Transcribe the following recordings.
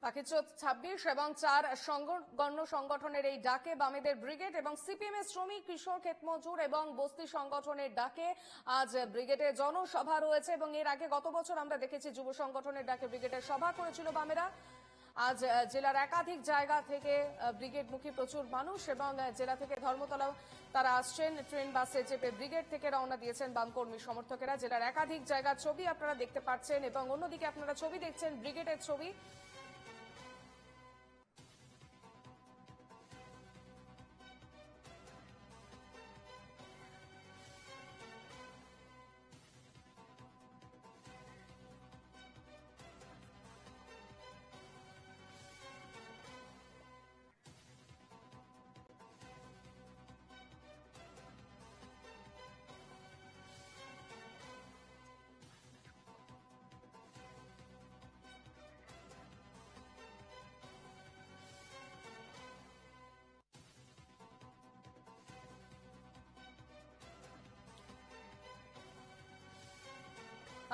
পাকিস্তান ছাব্বিশ এবং চার সংগ- গণ্য সংগঠনের এই ডাকে বামেদের ব্রিগেড এবং সিপিএম এর শ্রমিক কিশোর ক্ষেতমজুর এবং বস্তি সংগঠনের ডাকে আজ ব্রিগেডে জনসভা রয়েছে এবং এর আগে গত বছর আমরা দেখেছি যুব সংগঠনের ডাকে ব্রিগেডের সভা করেছিল বামেরা। আজ জেলার একাধিক জায়গা থেকে ব্রিগেডমুখী প্রচুর মানুষ এবং জেলা থেকে ধর্মতলা তারা আসছেন। ট্রেন, বাসে চেপে ব্রিগেড থেকে রওনা দিয়েছেন বামকর্মী সমর্থকেরা। জেলার একাধিক জায়গার ছবি আপনারা দেখতে পাচ্ছেন এবং অন্যদিকে আপনারা ছবি দেখছেন ব্রিগেডের ছবি।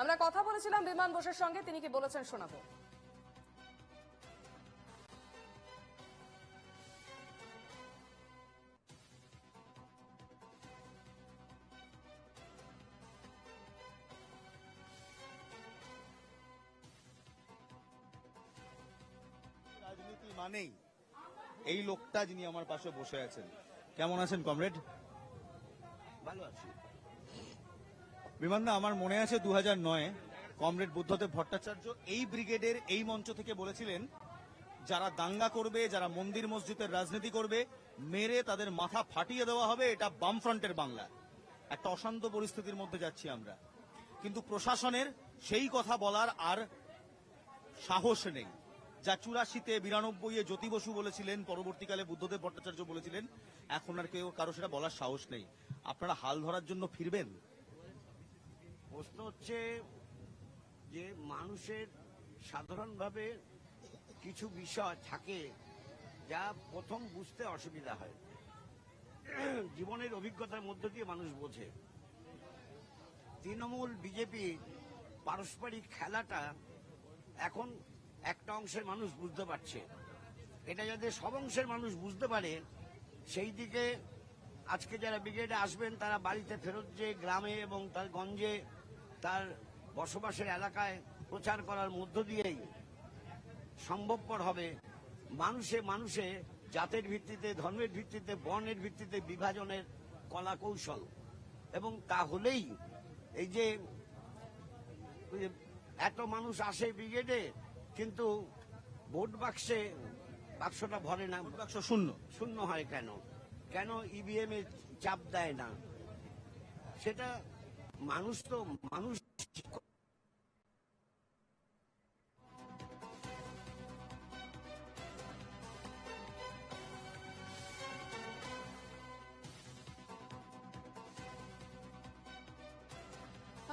আমরা কথা বলেছিলাম বিমান বোসের সঙ্গে তিনি কি বলেছেন শোনাবো। রাজনীতি মানেই এই লোকটা যিনি আমার পাশে বসে আছেন। কেমন আছেন কমরেড? ভালো আছি। বিমানদা আমার মনে আছে দু হাজার নয়, কমরেড বুদ্ধদেব ভট্টাচার্য এই ব্রিগেডের এই মঞ্চ থেকে বলেছিলেন, যারা দাঙ্গা করবে, যারা মন্দির মসজিদের রাজনীতি করবে, মেরে তাদের মাথা ফাটিয়ে দেওয়া হবে, এটা বামফ্রন্টের বাংলা। একটা অশান্ত পরিস্থিতির মধ্যে যাচ্ছি আমরা। কিন্তু প্রশাসনের সেই কথা বলার আর সাহস নেই, যা চুরাশিতে বিরানব্বই এ জ্যোতি বসু বলেছিলেন, পরবর্তীকালে বুদ্ধদেব ভট্টাচার্য বলেছিলেন, এখন আর কেউ কারও সেটা বলার সাহস নেই। আপনারা হাল ধরার জন্য ফিরবেন? প্রশ্ন হচ্ছে যে মানুষের সাধারণভাবে কিছু বিষয় থাকে যা প্রথম বুঝতে অসুবিধা হয়। জীবনের অভিজ্ঞতার মধ্য দিয়ে মানুষ বোঝে। তৃণমূল, বিজেপি পারস্পরিক খেলাটা এখন একটা অংশের মানুষ বুঝতে পারছে। এটা যাতে সব অংশের মানুষ বুঝতে পারে, সেই দিকে আজকে যারা ব্রিগেডে আসবেন, তারা বাড়িতে ফেরত যে গ্রামে এবং তার গঞ্জে তার বসবাসের এলাকায় প্রচার করার মধ্য দিয়েই সম্ভবপর হবে মানুষে মানুষে জাতের ভিত্তিতে ধর্মের ভিত্তিতে বর্ণের ভিত্তিতে বিভাজনের কলা কৌশল এবং তা হলেই এই যে এত মানুষ আসে ব্রিগেডে কিন্তু ভোট বাক্সে বাক্সটা ভরে না। বাক্স শূন্য। শূন্য হয় কেন? কেন ইভিএম এ চাপ দেয় না? সেটা মানুষ তো মানুষ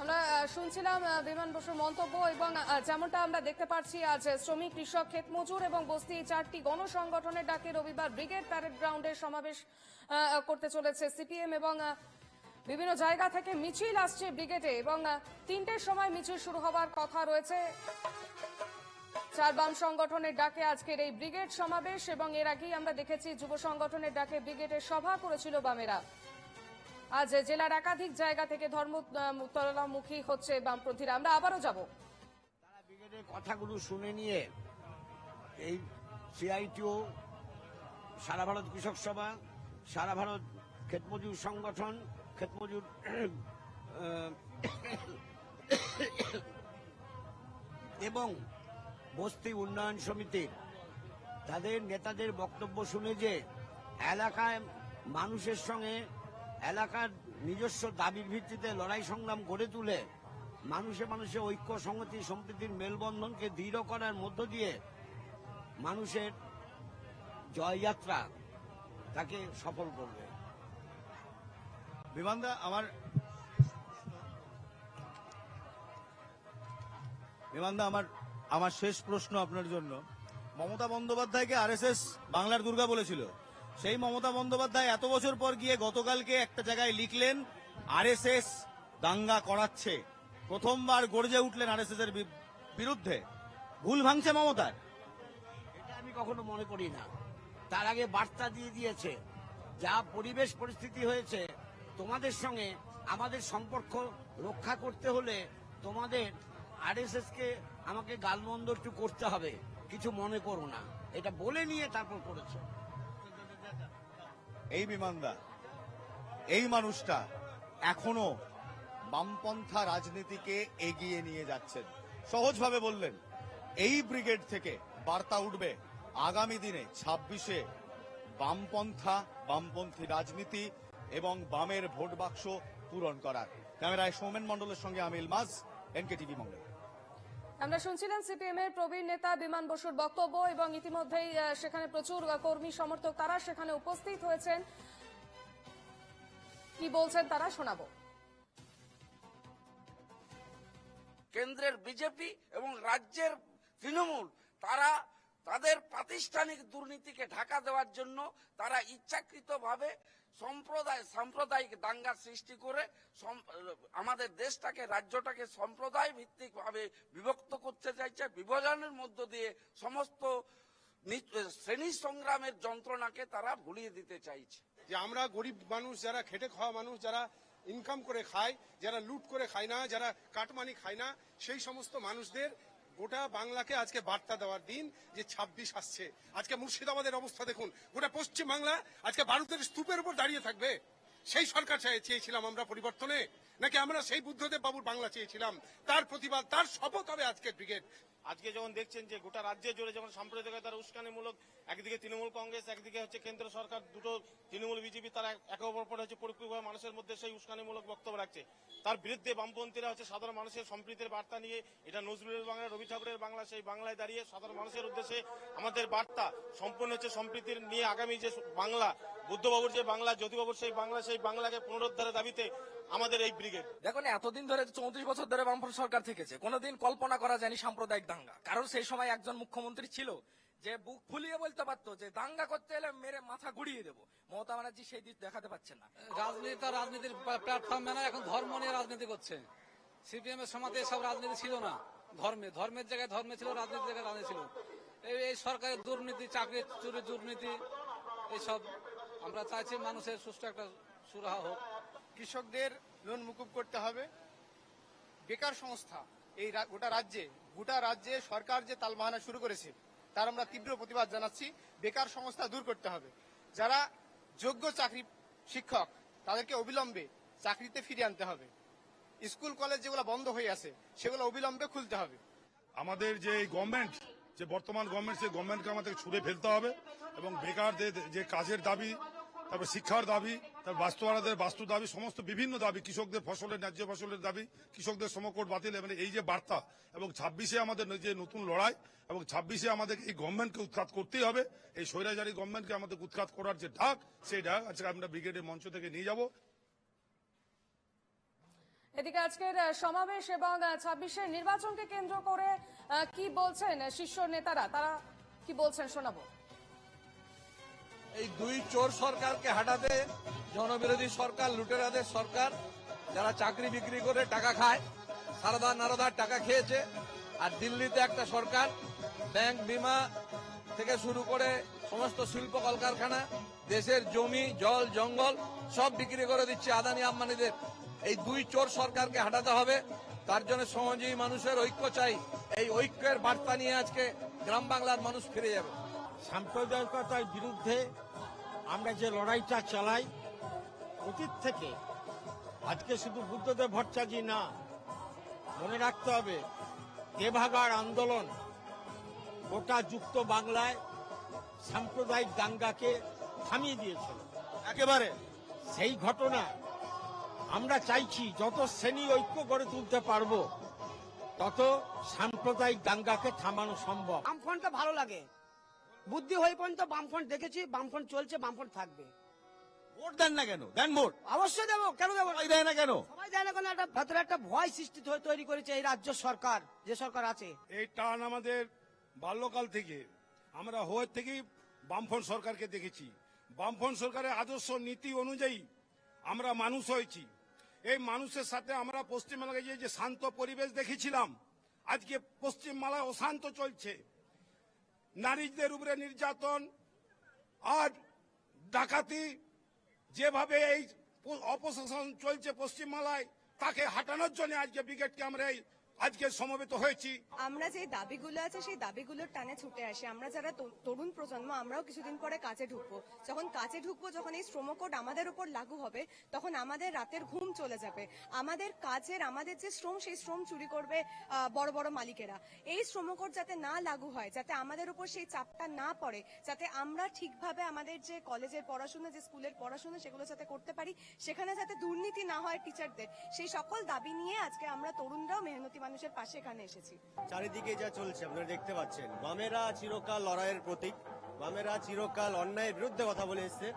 আমরা শুনছিলাম বিমান বসুর মন্তব্য এবং যেমনটা আমরা দেখতে পাচ্ছি, আজ শ্রমিক, কৃষক ক্ষেত মজুর এবং বস্তি চারটি গণসংগঠনের ডাকে রবিবার ব্রিগেড প্যারেড গ্রাউন্ডে সমাবেশ করতে চলেছে সিপিএম এবং বিভিন্ন জায়গা থেকে মিছিল আসছে ব্রিগেডে এবং তিনটের সময় মিছিল শুরু হবার কথা রয়েছে। চার বাম সংগঠনের ডাকে আজকের এই ব্রিগেড সমাবেশ এবং এর আগেই আমরা দেখেছি যুব সংগঠনের ডাকে ব্রিগেডের সভা করেছিল বামেরা। আজ জেলার একাধিক জায়গা থেকে ধর্ম ধর্মতলামুখী হচ্ছে বামপন্থীরা। আমরা আবারও যাব। তারা ব্রিগেডের কথাগুলো শুনে নিয়ে এই সিআইটিও, সারা ভারত কৃষক সভা, সারা ভারত ক্ষেতমজুর সংগঠন ক্ষেতমজুর আহ, এবং বস্তি উন্নয়ন সমিতির তাদের নেতাদের বক্তব্য শুনে যে এলাকায় মানুষের সঙ্গে এলাকার নিজস্ব দাবির ভিত্তিতে লড়াই সংগ্রাম গড়ে তুলে মানুষে মানুষে ঐক্য সংহতি সম্প্রীতির মেলবন্ধনকে দৃঢ় করার মধ্য দিয়ে মানুষের জয়যাত্রা তাকে সফল করবে। বিমানদা, আমার বিমানদা, আমার আমার শেষ প্রশ্ন আপনার জন্য। মমতা বন্দ্যোপাধ্যায়কে আরএসএস বাংলার দুর্গা বলেছিল। সেই মমতা বন্দ্যোপাধ্যায় এত বছর পর গিয়ে গতকালকে একটা জায়গায় লিখলেন, আরএসএস দাঙ্গা করাচ্ছে। প্রথমবার গর্জে উঠলেন আরএসএস এর বিরুদ্ধে। ভুল ভাঙছে মমতার। এটা আমি কখনো মনে করি না। তার আগে বার্তা দিয়ে দিয়েছে, যা পরিবেশ পরিস্থিতি হয়েছে তোমাদের সঙ্গে আমাদের সম্পর্ক রক্ষা করতে হলে তোমাদের আরএসএস কে আমাকে গালমন্দ একটু করতে হবে। কিছু মনে করো না। এটা বলে নিয়ে তারপর করেছে। এই বিমানদা, এই মানুষটা এখনও বামপন্থা রাজনীতিকে এগিয়ে নিয়ে যাচ্ছেন। সহজভাবে বললেন, এই ব্রিগেড থেকে বার্তা উঠবে আগামী দিনে ছাব্বিশে বামপন্থা, বামপন্থী রাজনীতি এবং বামের ভোট বাক্স পূরণ করার। ক্যামেরায় সৌমেন মণ্ডলের সঙ্গে আমি ইলমাজ এনকে টিভি মঙ্গল। আমরা শুনছিলাম সিপিএম এর প্রবীণ নেতা বিমান বসুর বক্তব্য এবং ইতিমধ্যেই সেখানে প্রচুর কর্মী সমর্থক তারা সেখানে উপস্থিত হয়েছেন। কি বলছেন তারা শোনাবো। কেন্দ্রের বিজেপি এবং রাজ্যের তৃণমূল তারা তাদের প্রাতিষ্ঠানিক দুর্নীতিকে ঢাকা দেওয়ার জন্য তারা ইচ্ছাকৃতভাবে সম্প্রদায় সাম্প্রদায়িক দাঙ্গা সৃষ্টি করে আমাদের দেশটাকে, রাজ্যটাকে সম্প্রদায় ভিত্তিক ভাবে বিভক্ত করতে চাইছে, বিভাজনের মধ্য দিয়ে সমস্ত শ্রেণি সংগ্রামের যন্ত্রণাকে তারা ভুলিয়ে দিতে চাইছে। যে আমরা গরিব মানুষ, যারা খেটে খাওয়া মানুষ, যারা ইনকাম করে খায়, যারা লুট করে খায় না, যারা কাটমানি খায় না, সেই সমস্ত মানুষদের গোটা বাংলাকে আজকে বার্তা দেওয়ার দিন যে ছাব্বিশ আসছে। আজকে মুর্শিদাবাদের অবস্থা দেখুন, গোটা পশ্চিম বাংলা আজকে ভারতের স্তূপের উপর দাঁড়িয়ে থাকবে। সেই সরকার চেয়েছিলাম আমরা পরিবর্তনে। নাকি আমরা সেই বুদ্ধদেব বাবুর বাংলা চেয়েছিলাম? তার প্রতিবাদ, তার শপথ হবে আজকে ব্রিগেড। আজকে যখন দেখছেন যে গোটা রাজ্যে জুড়ে যখন সাম্প্রদায়িকতার উস্কানিমূলক, একদিকে তৃণমূল কংগ্রেস, একদিকে হচ্ছে কেন্দ্র সরকার, দুটো তৃণমূল বিজেপি, তারা একে অপর পর হচ্ছে পরিপূর্ণভাবে মানুষের মধ্যে সেই উস্কানিমূলক বক্তব্য রাখছে। তার বিরুদ্ধে বামপন্থীরা হচ্ছে সাধারণ মানুষের সম্প্রীতির বার্তা নিয়ে, এটা নজরুলের বাংলা রবি ঠাকুরের বাংলা, সেই বাংলায় দাঁড়িয়ে সাধারণ মানুষের উদ্দেশ্যে আমাদের বার্তা সম্পূর্ণ হচ্ছে সম্প্রীতির নিয়ে আগামী যে বাংলা, বুদ্ধবাবুর যে বাংলা, জ্যোতিবাবুর সেই বাংলা, সেই বাংলাকে পুনরুদ্ধারের দাবিতে আমাদের এই ব্রিগেড দেখুন এতদিন ধরে চৌত্রিশ বছর ধরে বামফ্রন্ট সরকার থেকেছে। কোনোদিন কল্পনা করা যায়নি সাম্প্রদায়িক দাঙ্গা। কারণ সেই সময় একজন মুখ্যমন্ত্রী ছিল যে বুক ফুলিয়ে বলতে পারতো যে দাঙ্গা করতে এলে মেরে মাথা গুড়িয়ে দেবো। মমতা ব্যানার্জি সেই দিক দেখাতে পারছে না। রাজনীতি তো রাজনীতির প্ল্যাটফর্ম না এখন ধর্ম নিয়ে রাজনীতি করছে। সিপিএম এর সমাজে সব রাজনীতি ছিল না ধর্মে। ধর্মের জায়গায় ধর্মে ছিল রাজনীতির জায়গায় রাজনীতি ছিল। এই এই সরকারের দুর্নীতি চাকরি চুরি দুর্নীতি এইসব আমরা চাইছি মানুষের সুষ্ঠু একটা সুরাহা হোক। কৃষকদের লোন মুকুব করতে হবে। বেকার সংস্থা, এই গোটা রাজ্যে গোটা রাজ্যে সরকার যে তালবাহানা শুরু করেছে, তার আমরা তীব্র প্রতিবাদ জানাচ্ছি। বেকার সংস্থা দূর করতে হবে। যারা যোগ্য চাকরি শিক্ষক, তাদেরকে অবিলম্বে চাকরিতে ফিরিয়ে আনতে হবে। স্কুল, কলেজ যেগুলো বন্ধ হয়ে আছে, সেগুলো অবিলম্বে খুলতে হবে। আমাদের যে গভর্নমেন্ট যে বর্তমান গভর্নমেন্ট সেই গভর্নমেন্টকে আমাদের ছুড়ে ফেলতে হবে এবং বেকারদের যে কাজের দাবি তারপর শিক্ষার দাবি, তারপর বাস্তুয়ারাদের বাস্তু দাবি, সমস্ত বিভিন্ন দাবি, কৃষকদের ফসলের, ন্যায্য ফসলের দাবি, কৃষকদের সমকোট বাতিল মানে এই যে বার্তা, এবং ছাব্বিশে আমাদের যে নতুন লড়াই, এবং ছাব্বিশে আমাদের এই গভর্নমেন্টকে উৎখাত করতেই হবে, এই স্বৈরাচারী গভর্নমেন্টকে আমাদের উৎখাত করার যে ডাক সেই ডাক আজকে আমরা ব্রিগেডের মঞ্চ থেকে নিয়ে যাব। এদিকে আজকের সমাবেশ এবং ছাব্বিশের নির্বাচনকে কেন্দ্র করে কি বলছেন শীর্ষ নেতারা? তারা কি বলছেন শোনাবো? এই দুই চোর সরকারকে হাঁটাতে, জনবিরোধী সরকার, লুটেরাদের সরকার, যারা চাকরি বিক্রি করে টাকা খায়, সারদা নারদার টাকা খেয়েছে। আর দিল্লিতে একটা সরকার ব্যাংক বিমা থেকে শুরু করে সমস্ত শিল্প কলকারখানা, দেশের জমি, জল, জঙ্গল সব বিক্রি করে দিচ্ছে আদানি আম্বানিদের। এই দুই চোর সরকারকে হাঁটাতে হবে। তার জন্য সমাজী মানুষের ঐক্য চাই। এই ঐক্যের বার্তা নিয়ে আজকে গ্রাম বাংলার মানুষ ফিরে যাবে। সাম্প্রদায়িকতার বিরুদ্ধে আমরা যে লড়াইটা চালাই, অতীত থেকে, আজকে শুধু বুদ্ধদেব ভট্টাচার্য না, মনে রাখতে হবে দেভাগার আন্দোলন গোটা যুক্ত বাংলায় সাম্প্রদায়িক দাঙ্গাকে থামিয়ে দিয়েছিল একেবারে সেই ঘটনা আমরা চাইছি, যত শ্রেণি ঐক্য গড়ে তুলতে পারব, তত সাম্প্রদায়িক দাঙ্গাকে থামানো সম্ভব। বামফ্রন্টটা ভালো লাগে। বুদ্ধি হয়ে পর্যন্ত বামফ্রন্ট দেখেছি বামফ্রন্ট চলছে বামফ্রন্ট থাকবে। ভোট দেন না কেন? দেন ভোট। অবশ্যই দেবো। কেন দেবো না? সবাই দেয় না কেন? সবাই জানে কোনো? একটা ভেতরে একটা ভয় সৃষ্টি হয়ে তৈরি করেছে এই রাজ্য সরকার যে সরকার আছে। এই টান আমাদের বাল্যকাল থেকে আমরা হয়ে থেকেই বামফ্রন্ট সরকারকে দেখেছি। বামফ্রন্ট সরকারের আদর্শ নীতি অনুযায়ী আমরা মানুষ হয়েছি। এই মানুষের সাথে আমরা পশ্চিমবাংলায় যে শান্ত পরিবেশ দেখেছিলাম আজকে পশ্চিমবাংলায় অশান্ত চলছে। নারীদের উপরে নির্যাতন। আর ডাকাতি যেভাবে এই অপশাসন চলছে পশ্চিমবাংলায়, তাকে হাঁটানোর জন্য আজকে ব্রিগেডকে আমরা এই আজকে সমবেত হয়েছি। আমরা যে দাবিগুলো আছে, সেই দাবিগুলোর টানে ছুটে আসি। আমরা যারা তরুণ প্রজন্ম, আমরাও কিছুদিন পরে কাজে ঢুকবো। যখন কাজে ঢুকবো, যখন এই শ্রম কোড আমাদের উপর লাগু হবে, তখন আমাদের রাতের ঘুম চলে যাবে। আমাদের কাজের, আমাদের যে শ্রম, সেই শ্রম চুরি করবে বড় বড় মালিকেরা। এই শ্রম কোড যাতে না লাগু হয়, যাতে আমাদের উপর সেই চাপটা না পড়ে, যাতে আমরা ঠিকভাবে আমাদের যে কলেজের পড়াশোনা, যে স্কুলের পড়াশোনা, সেগুলো যাতে করতে পারি, সেখানে যাতে দুর্নীতি না হয় টিচারদের, সেই সকল দাবি নিয়ে আজকে আমরা তরুণরাও মেহনতি মানুষের পাশে এখানে এসেছি। চারিদিকে যা চলছে, আপনারা দেখতে পাচ্ছেন। বামেরা চিরকাল লড়াইয়ের প্রতীক, বামেরা চিরকাল অন্যায়ের বিরুদ্ধে কথা বলে এসছে।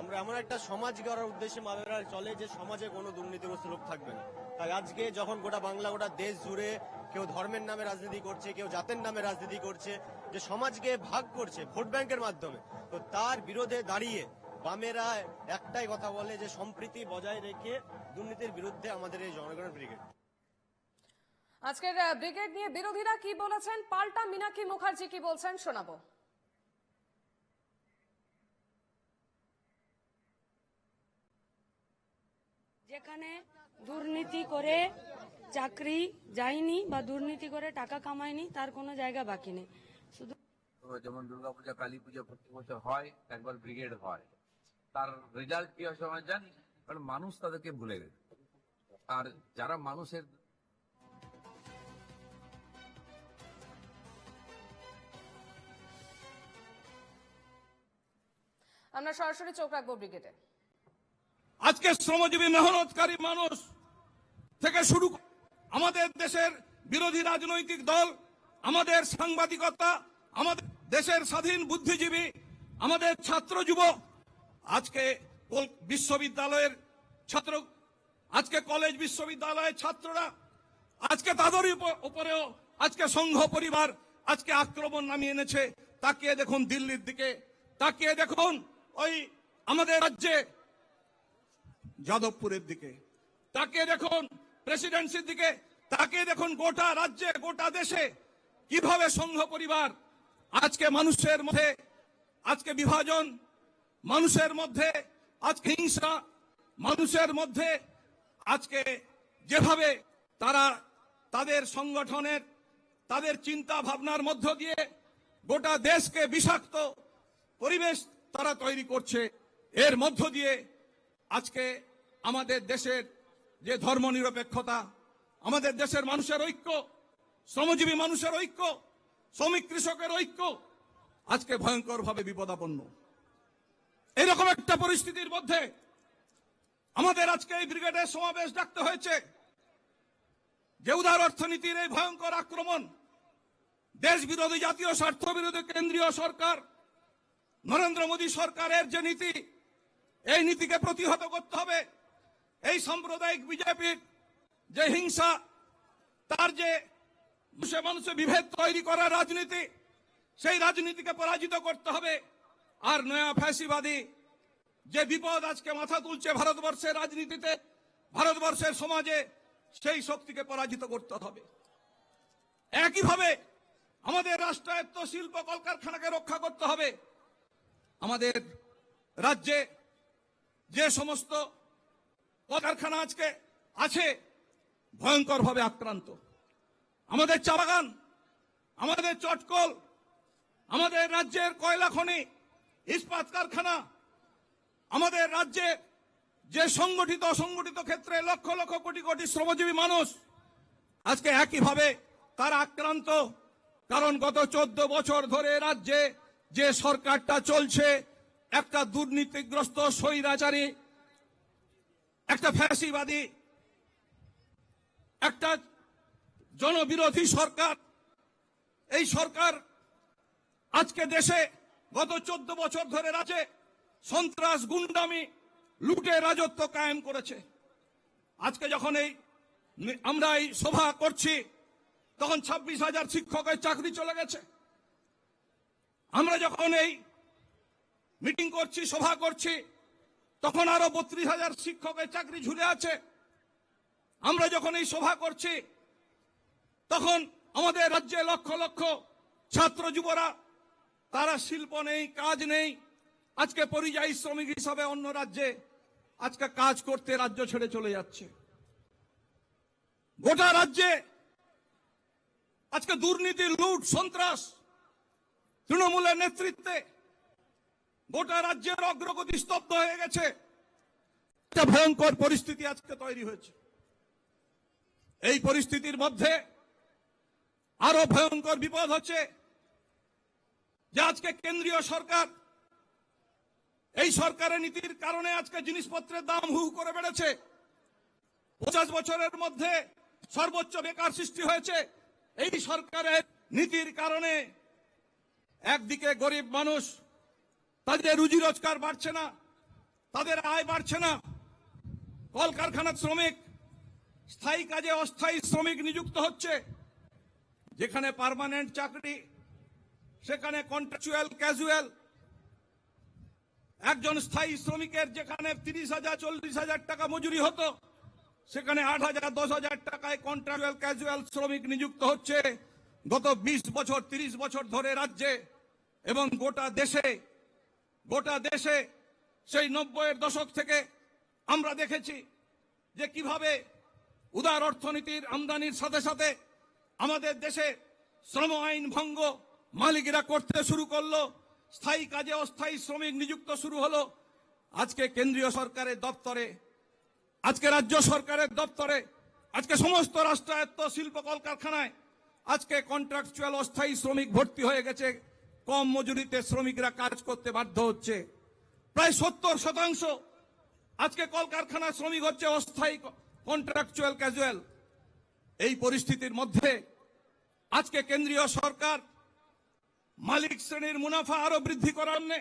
আমরা এমন একটা সমাজ গড়ার উদ্দেশ্যে বামেরা চলে যে সমাজে কোনো দুর্নীতিগ্রস্ত লোক থাকবে না। তাই আজকে যখন গোটা বাংলা, গোটা দেশ জুড়ে কেউ ধর্মের নামে রাজনীতি করছে, কেউ জাতের নামে রাজনীতি করছে, যে সমাজকে ভাগ করছে ভোট ব্যাংকের মাধ্যমে, তো তার বিরোধে দাঁড়িয়ে বামেরা একটাই কথা বলে যে সম্প্রীতি বজায় রেখে দুর্নীতির বিরুদ্ধে আমাদের এই জনগণের ব্রিগেড। আজকের ব্রিগেড নিয়ে বিরোধীরা কি বলেছেন? পাল্টা মীনাক্ষী মুখার্জি কি বলছেন? শোনাবো। যেখানে দুর্নীতি করে চাকরি যায়নি বা দুর্নীতি করে টাকা কামায়নি তার কোনো জায়গা বাকি নেই। শুধু যেমন দুর্গাপূজা কালী পূজা প্রতি বছর হয় একবার ব্রিগেড হয়। তার রেজাল্ট কি হয় সবাই জানি কারণ মানুষ তাদেরকে ভুলে গেছে। আর যারা মানুষের আমরা সরাসরি চোখ রাখব ব্রিগেডে। আজকে শ্রমজীবী মেহনতকারী মানুষ থেকে শুরু আমাদের দেশের বিরোধী রাজনৈতিক দল, আমাদের সাংবাদিকতা, আমাদের দেশের স্বাধীন বুদ্ধিজীবী, আমাদের ছাত্র যুব আজকে বিশ্ববিদ্যালয়ের ছাত্র, আজকে কলেজ বিশ্ববিদ্যালয়ের ছাত্ররা, আজকে তাদের উপ- উপরেও আজকে সংঘ পরিবার আজকে আক্রমণ নামিয়ে এনেছে। তাকিয়ে দেখুন দিল্লির দিকে, তাকিয়ে দেখুন ওই আমাদের রাজ্যে যাদবপুরের দিকে। তাকে দেখুন প্রেসিডেন্সির দিকে, তাকে দেখুন গোটা রাজ্যে, গোটা দেশে। কীভাবে সংঘ পরিবার আজকে মানুষের মধ্যে, আজকে বিভাজন, মানুষের মধ্যে, আজকে হিংসা, মানুষের মধ্যে আজকে যেভাবে তারা তাদের সংগঠনের, তাদের চিন্তা ভাবনার মধ্য দিয়ে গোটা দেশকে বিষাক্ত পরিবেশ তারা তৈরি করছে। এর মধ্য দিয়ে আজকে আমাদের দেশের যে ধর্মনিরপেক্ষতা, আমাদের দেশের মানুষের ঐক্য, শ্রমজীবী মানুষের ঐক্য, শ্রমিক কৃষকের ঐক্য আজকে ভয়ঙ্করভাবে বিপদাপন্ন। এরকম একটা পরিস্থিতির মধ্যে আমাদের আজকে এই ব্রিগেডের সমাবেশ ডাকতে হয়েছে। যে উদার অর্থনীতির এই ভয়ঙ্কর আক্রমণ দেশ বিরোধী জাতীয় স্বার্থ বিরোধী কেন্দ্রীয় সরকার নরেন্দ্র মোদী সরকারের যে নীতি, এই নীতিকে প্রতিহত করতে হবে। এই সাম্প্রদায়িক বিজেপির যে হিংসা, তার যে মানুষে মানুষে বিভেদ তৈরি করার রাজনীতি, সেই রাজনীতিকে পরাজিত করতে হবে। আর নয়া ফ্যাসিবাদী যে বিপদ আজকে মাথা তুলছে ভারতবর্ষের রাজনীতিতে, ভারতবর্ষের সমাজে, সেই শক্তিকে পরাজিত করতে হবে। একইভাবে আমাদের রাষ্ট্রায়ত্ত শিল্প কলকারখানাকে রক্ষা করতে হবে। আমাদের রাজ্যে যে সমস্ত কলকারখানা আজকে আছে, ভয়ঙ্করভাবে আক্রান্ত। আমাদের চা বাগান আমাদের চটকল, আমাদের রাজ্যের কয়লা খনি, ইস্পাত কারখানা, আমাদের রাজ্যে যে সংগঠিত, অসংগঠিত ক্ষেত্রে লক্ষ লক্ষ কোটি কোটি শ্রমজীবী মানুষ আজকে একইভাবে তারা আক্রান্ত। কারণ গত চোদ্দ বছর ধরে রাজ্যে যে সরকারটা চলছে, একটা দুর্নীতিগ্রস্ত স্বৈরাচারী, একটা ফ্যাসিবাদী, একটা জনবিরোধী সরকার। এই সরকার আজকে দেশে গত চোদ্দ বছর ধরে রাজ্যে সন্ত্রাস, গুন্ডামি, লুটে রাজত্ব কায়েম করেছে। আজকে যখন এই আমরা এই সভা করছি, তখন ছাব্বিশ হাজার শিক্ষকের চাকরি চলে গেছে। আমরা যখন এই মিটিং করছি, সভা করছি, তখন আরও বত্রিশ হাজার শিক্ষকের চাকরি ঝুলে আছে। আমরা যখন এই সভা করছি, তখন আমাদের রাজ্যে লক্ষ লক্ষ ছাত্র যুবরা, তারা শিল্প নেই, কাজ নেই। আজকে পরিযায়ী শ্রমিক হিসাবে অন্য রাজ্যে আজকে কাজ করতে রাজ্য ছেড়ে চলে যাচ্ছে। গোটা রাজ্যে আজকে দুর্নীতি, লুট, সন্ত্রাস তৃণমূলের নেতৃত্বে গোটা রাজ্যের অগ্রগতি স্তব্ধ হয়ে গেছে। একটা ভয়ঙ্কর পরিস্থিতি আজকে তৈরি হয়েছে। এই পরিস্থিতির মধ্যে আরও ভয়ঙ্কর বিপদ হচ্ছে যে আজকে কেন্দ্রীয় সরকার এই সরকারের নীতির কারণে আজকে জিনিসপত্রের দাম হু করে বেড়েছে। পঞ্চাশ বছরের মধ্যে সর্বোচ্চ বেকার সৃষ্টি হয়েছে। এই সরকারের নীতির কারণে একদিকে গরিব মানুষ, তাদের রুজি রোজগার বাড়ছে না, তাদের আয় বাড়ছে না। কলকারখানার শ্রমিক, স্থায়ী কাজে অস্থায়ী শ্রমিক নিযুক্ত হচ্ছে, যেখানে পারমানেন্ট চাকরি, সেখানে কন্ট্রাকচুয়াল ক্যাজুয়াল একজন স্থায়ী শ্রমিকের যেখানে তিরিশ হাজার, চল্লিশ হাজার টাকা মজুরি হতো, সেখানে আট হাজার, দশ হাজার টাকায় কন্ট্রাকচুয়াল ক্যাজুয়াল শ্রমিক নিযুক্ত হচ্ছে। গত বিশ বছর, তিরিশ বছর ধরে রাজ্যে এবং গোটা দেশে গোটা দেশে সেই নব্বইয়ের দশক থেকে আমরা দেখেছি যে কীভাবে উদার অর্থনীতির আমদানির সাথে সাথে আমাদের দেশে শ্রম আইন ভঙ্গ মালিকেরা করতে শুরু করল, স্থায়ী কাজে অস্থায়ী শ্রমিক নিযুক্ত শুরু হলো। আজকে কেন্দ্রীয় সরকারের দপ্তরে, আজকে রাজ্য সরকারের দপ্তরে, আজকে সমস্ত রাষ্ট্রায়ত্ত শিল্প কলকারখানায় আজকে কন্ট্রাকচুয়াল অস্থায়ী শ্রমিক ভর্তি হয়ে গেছে। কম মজুরিতে শ্রমিকরা কাজ করতে বাধ্য হচ্ছে। প্রায় সত্তর শতাংশ আজকে কলকারখানার শ্রমিক হচ্ছে অস্থায়ী কন্ট্রাকচুয়াল ক্যাজুয়াল এই পরিস্থিতির মধ্যে আজকে কেন্দ্রীয় সরকার মালিক শ্রেণির মুনাফা আরও বৃদ্ধি করার জন্য,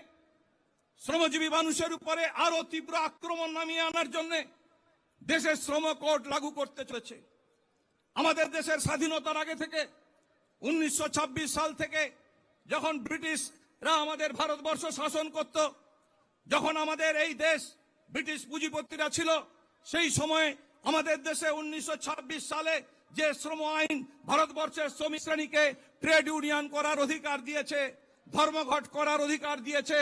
শ্রমজীবী মানুষের উপরে আরও তীব্র আক্রমণ নামিয়ে আনার জন্য দেশের শ্রম কোড লাগু করতে চলেছে। আমাদের দেশের স্বাধীনতার আগে থেকে, উনিশশো সাল থেকে যখন ব্রিটিশরা আমাদের ভারতবর্ষ শাসন করত, যখন আমাদের এই দেশ ব্রিটিশ পুঁজিপতিরা ছিল, সেই সময়ে আমাদের দেশে উনিশশো ছাব্বিশ সালে যে শ্রম আইন ভারতবর্ষের শ্রমিক শ্রেণীকে ট্রেড ইউনিয়ন করার অধিকার দিয়েছে, ধর্মঘট করার অধিকার দিয়েছে,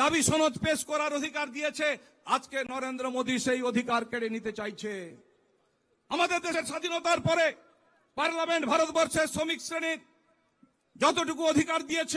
দাবি সনদ পেশ করার অধিকার দিয়েছে, আজকে নরেন্দ্র মোদী সেই অধিকার কেড়ে নিতে চাইছে। আমাদের দেশের স্বাধীনতার পরে পার্লামেন্ট ভারতবর্ষের শ্রমিক শ্রেণির যতটুকু অধিকার দিয়েছে